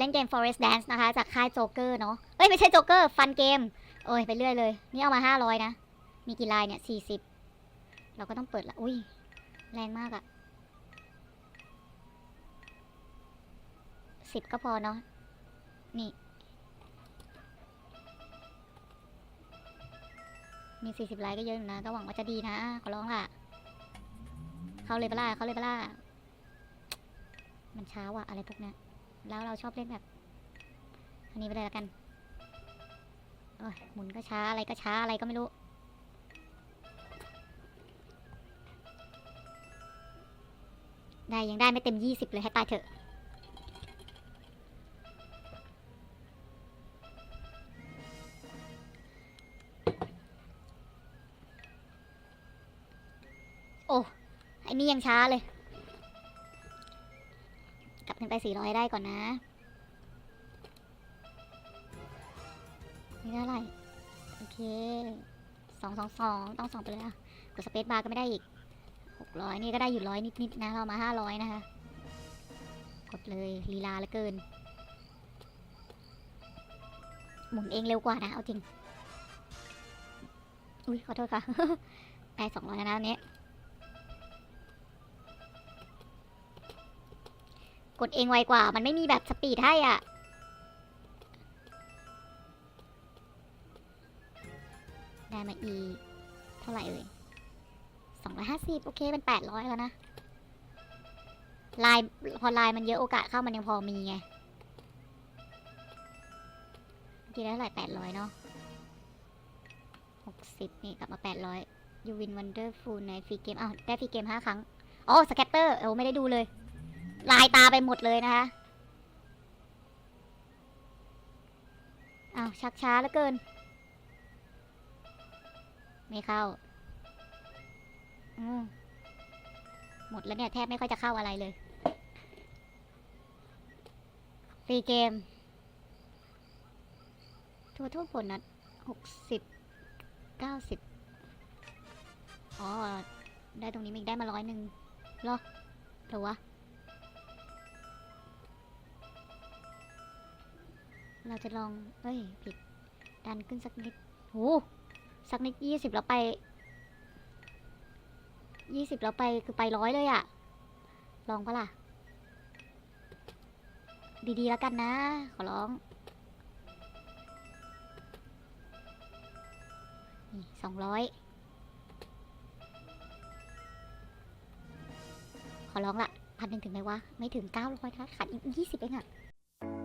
เล่นเกม Forest Dance นะคะ จากค่ายโจ๊กเกอร์เนาะ เอ้ย ไม่ใช่โจ๊กเกอร์ ฟันเกม โอ้ย ไปเรื่อยเลย นี่เอามา 500 นะ มีกี่ลายเนี่ย 40 เราก็ต้องเปิดละ อุ้ย แรงมากอะสิบก็พอเนาะ นี่ มี 40 ลายก็เยอะอยู่นะ ก็หวังว่าจะดีนะ ขอร้องล่ะ เข้าเลยเปล่าเข้าเลยเปล่ามันช้าว่ะ อะไรพวกเนี้ย แล้วเราชอบเล่นแบบอันนี้ไปเลยละกันโอ้ยหมุนก็ช้าอะไรก็ช้าอะไรก็ไม่รู้ ได้ยังได้ไม่เต็มยี่สิบเลยให้ตายเถอะโอ้ไอ้นี่ยังช้าเลย ขึ้นไปสี่ร้อยได้ก่อนนะ นี่เท่าไหร่ โอเคสองสองสองต้องสองไปเลยอะกดสเปซบาร์ก็ไม่ได้อีกหกร้อยนี่ก็ได้อยู่ร้อยนิดๆนะ เรามาห้าร้อยนะคะ กดเลยลีลาเหลือเกิน หมุนเองเร็วกว่านะ เอาจริง อุ้ยขอโทษค่ะได้สองร้อยแล้วนะอันนี้ กดเองไวกว่า มันไม่มีแบบสปีดให้อะ ได้มาอีกเท่าไหร่เอ่ยสองร้อยห้าสิบโอเคเป็นแปดร้อยแล้วนะ ลายพอลายมันเยอะโอกาสเข้ามันยังพอมีไงเมื่อกี้ได้เท่าไหร่แปดร้อยเนาะหกสิบนี่กลับมาแปดร้อยยูวินวันเดอร์ฟูลในฟรีเกมอ้าวได้ฟรีเกมห้าครั้ง อ๋อ สแกตเตอร์โอ้ไม่ได้ดูเลย ลายตาไปหมดเลยนะคะอ้าวชักช้าเหลือเกิน ไม่เข้า อืมหมดแล้วเนี่ย แทบไม่ค่อยจะเข้าอะไรเลยฟรีเกม ทัวทั่วผลนะหกสิบเก้าสิบอ๋อ ได้ตรงนี้มีได้มาร้อยหนึ่งหรอหรือวะ เราจะลอง เอ้ย ผิด ดันขึ้นสักนิดโหสักนิดยี่สิบแล้วไปยี่สิบแล้วไปคือไปร้อยเลยอะลองปะล่ะ ดีๆแล้วกันนะ ขอร้องนี่สองร้อยขอร้องละพันหนึ่งถึงไหมวะ ไม่ถึงเก้าร้อยนะขาดอีกยี่สิบเองอะ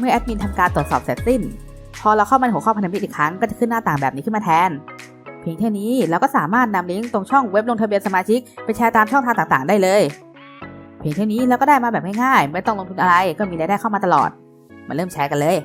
เมื่อแอดมินทำการตรวจสอบเสร็จสิ้น พอเราเข้ามาในหัวข้อพันธมิตรอีกครั้งก็จะขึ้นหน้าต่างแบบนี้ขึ้นมาแทน เพียงเท่านี้เราก็สามารถนำลิงก์ตรงช่องเว็บลงทะเบียนสมาชิกไปแชร์ตามช่องทางต่างๆ ได้เลย เพียงเท่านี้เราก็ได้มาแบบง่ายๆไม่ต้องลงทุนอะไรก็มีรายได้เข้ามาตลอด มาเริ่มแชร์กันเลย